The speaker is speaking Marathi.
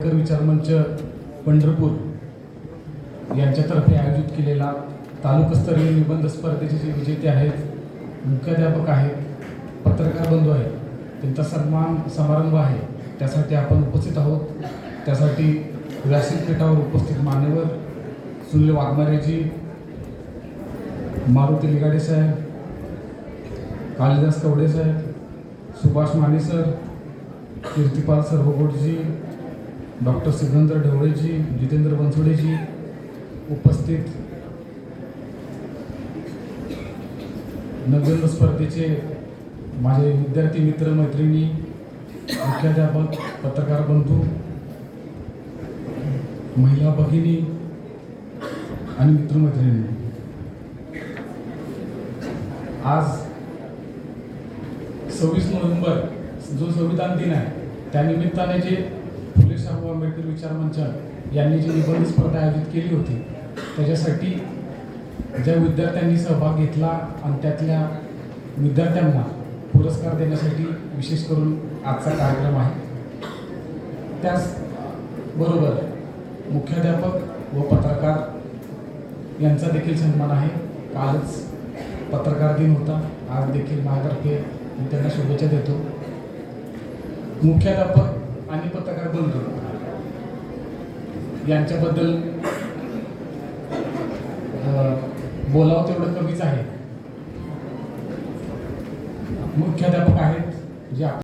विचार विचारमंच पंढरपूर यांच्यातर्फे आयोजित केलेला तालुकास्तरीय निबंध स्पर्धेचे जे विजेते आहेत मुख्याध्यापक आहेत पत्रकार बंधू आहेत त्यांचा सन्मान समारंभ आहे. त्यासाठी आपण उपस्थित आहोत. त्यासाठी व्यासपीठावर उपस्थित मान्यवर सुनील वाघमारेजी मारुती लिगाडे साहेब कालिदास कवडे साहेब सुभाष माने सर कीर्तिपाल सरभोगोटजी डॉक्टर सिकंदर ढवळेजी जितेंद्र बनसोडेजी उपस्थित. नव्याण्णव स्पर्धेचे माझे विद्यार्थी मित्र मैत्रिणी मुख्याध्यापक पत्रकार बंधू महिला भगिनी आणि मित्रमैत्रिणी. आज सव्वीस नोव्हेंबर जो संविधान दिन आहे त्यानिमित्ताने जे शाहू आंबेडकर विचार मंच यांनी जी निबंध स्पर्धा आयोजित केली होती त्याच्यासाठी ज्या विद्यार्थ्यांनी सहभाग घेतला आणि त्यातल्या विद्यार्थ्यांना पुरस्कार देण्यासाठी विशेष करून आजचा कार्यक्रम आहे. त्याचबरोबर मुख्याध्यापक व पत्रकार यांचा देखील सन्मान आहे. कालच पत्रकार दिन होता. आज देखील माझ्यातर्फे मी त्यांना शुभेच्छा देतो. मुख्याध्यापक आणि पत्रकार बंधू यांच्याबद्दल बोलावं तेवढं कमीच आहे. मुख्याध्यापक आहेत जे